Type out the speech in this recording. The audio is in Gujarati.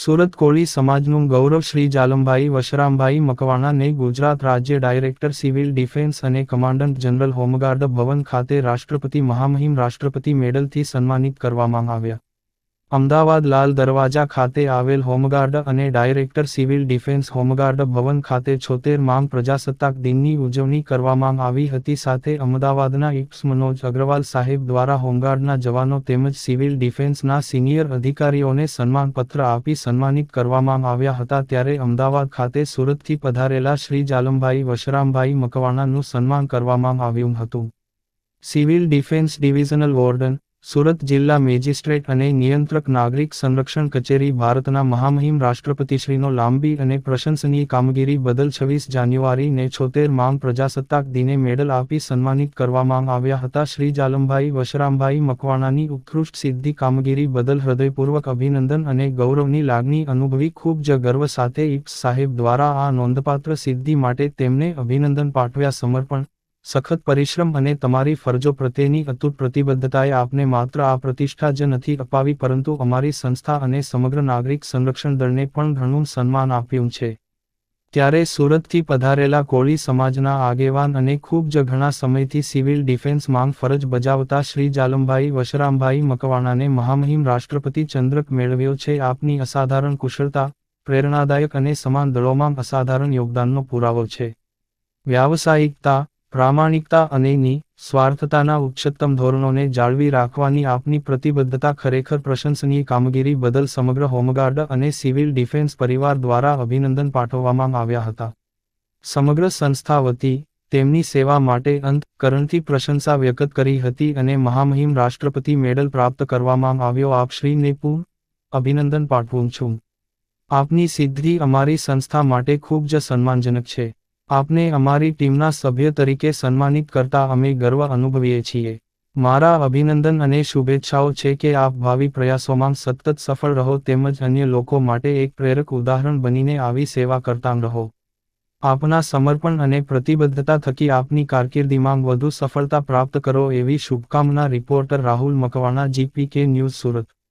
સુરત કોળી સમાજનું ગૌરવ શ્રી જાલમભાઈ વશરામભાઈ મકવાણાને ગુજરાત રાજ્ય ડાયરેક્ટર સિવિલ ડિફેન્સ અને કમાન્ડન્ટ જનરલ હોમગાર્ડ ભવન ખાતે રાષ્ટ્રપતિ મહામહિમ રાષ્ટ્રપતિ મેડલથી સન્માનિત કરવામાં આવ્યા. અમદાવાદ લાલ દરવાજા ખાતે આવેલ હોમગાર્ડ અને director civil defence home guard Bhavan ખાતે છોતેર માંગ પ્રજાસત્તાક દિનની ઉજવણી કરવામાં આવી હતી. સાથે અમદાવાદના ઇપ્સ મનોજ અગ્રવાલ સાહેબ દ્વારા હોમગાર્ડના જવાનો તેમજ સિવિલ ડિફેન્સના સિનિયર અધિકારીઓને સન્માનપત્ર આપી સન્માનિત કરવામાં આવ્યા હતા. ત્યારે અમદાવાદ ખાતે સુરતથી પધારેલા શ્રી જાલમભાઈ વશરામભાઈ મકવાણાનું સન્માન કરવામાં આવ્યું હતું. Civil defence divisional warden Surat જિલ્લા મેજિસ્ટ્રેટ અને નિયંત્રક નાગરિક સંરક્ષણ કચેરી ભારતના મહામહિમ રાષ્ટ્રપતિશ્રીનો લાંબી અને પ્રશંસનીય કામગીરી બદલ છવ્વીસ જાન્યુઆરીને છોતેરમાં પ્રજાસત્તાક દિને મેડલ આપી સન્માનિત કરવામાં આવ્યા હતા. શ્રી જાલમભાઈ વશરામભાઈ મકવાણાની ઉત્કૃષ્ટ સિદ્ધિ કામગીરી બદલ હૃદયપૂર્વક અભિનંદન અને ગૌરવની લાગણી અનુભવી ખૂબ જ ગર્વ સાથે ઇપ્સ સાહેબ દ્વારા આ નોંધપાત્ર સિદ્ધિ માટે તેમને અભિનંદન પાઠવ્યા. સમર્પણ સખત પરિશ્રમ અને તમારી ફરજો પ્રત્યેની અતૂટ પ્રતિબદ્ધતાએ આપને માત્ર આ પ્રતિષ્ઠા જ નથી અપાવી, પરંતુ અમારી સંસ્થા અને સમગ્ર નાગરિક સંરક્ષણ દળને પણ ઘણું સન્માન આપ્યું છે. ત્યારે સુરતથી પધારેલા કોળી સમાજના આગેવાન અને ખૂબ જ ઘણા સમયથી સિવિલ ડિફેન્સ માંગ ફરજ બજાવતા શ્રી જાલમભાઈ વશરામભાઈ મકવાણાને મહામહિમ રાષ્ટ્રપતિ ચંદ્રક મેળવ્યો છે. આપની અસાધારણ કુશળતા, પ્રેરણાદાયક અને સમાન દળોમાં અસાધારણ યોગદાનનો પુરાવો છે. વ્યાવસાયિકતા પ્રામાણિકતા અને ની સ્વાર્થતાના ઉચ્ચતમ ધોરણોને જાળવી રાખવાની આપની પ્રતિબદ્ધતા ખરેખર પ્રશંસનીય કામગીરી બદલ સમગ્ર હોમગાર્ડ અને સિવિલ ડિફેન્સ પરિવાર દ્વારા અભિનંદન પાઠવવામાં આવ્યા હતા. સમગ્ર સંસ્થા વતી તેમની સેવા માટે અંત કરણથી પ્રશંસા વ્યક્ત કરી હતી અને મહામહિમ રાષ્ટ્રપતિ મેડલ પ્રાપ્ત કરવામાં આવ્યો. આપ શ્રીને પૂર્ણ અભિનંદન પાઠવું છું. આપની સિદ્ધિ અમારી સંસ્થા માટે ખૂબ જ સન્માનજનક છે. આપને અમારી ટીમના સભ્ય તરીકે સન્માનિત કરતા અમે ગર્વ અનુભવીએ છીએ. મારા અભિનંદન અને શુભેચ્છાઓ છે કે આપ ભાવિ પ્રયાસોમાં સતત સફળ રહો તેમજ અન્ય લોકો માટે એક પ્રેરક ઉદાહરણ બનીને આવી સેવા કરતા રહો. આપના સમર્પણ અને પ્રતિબદ્ધતા થકી આપની કારકિર્દીમાં વધુ સફળતા પ્રાપ્ત કરો એવી શુભકામના reporter Rahul Makwana, GPK news Surat.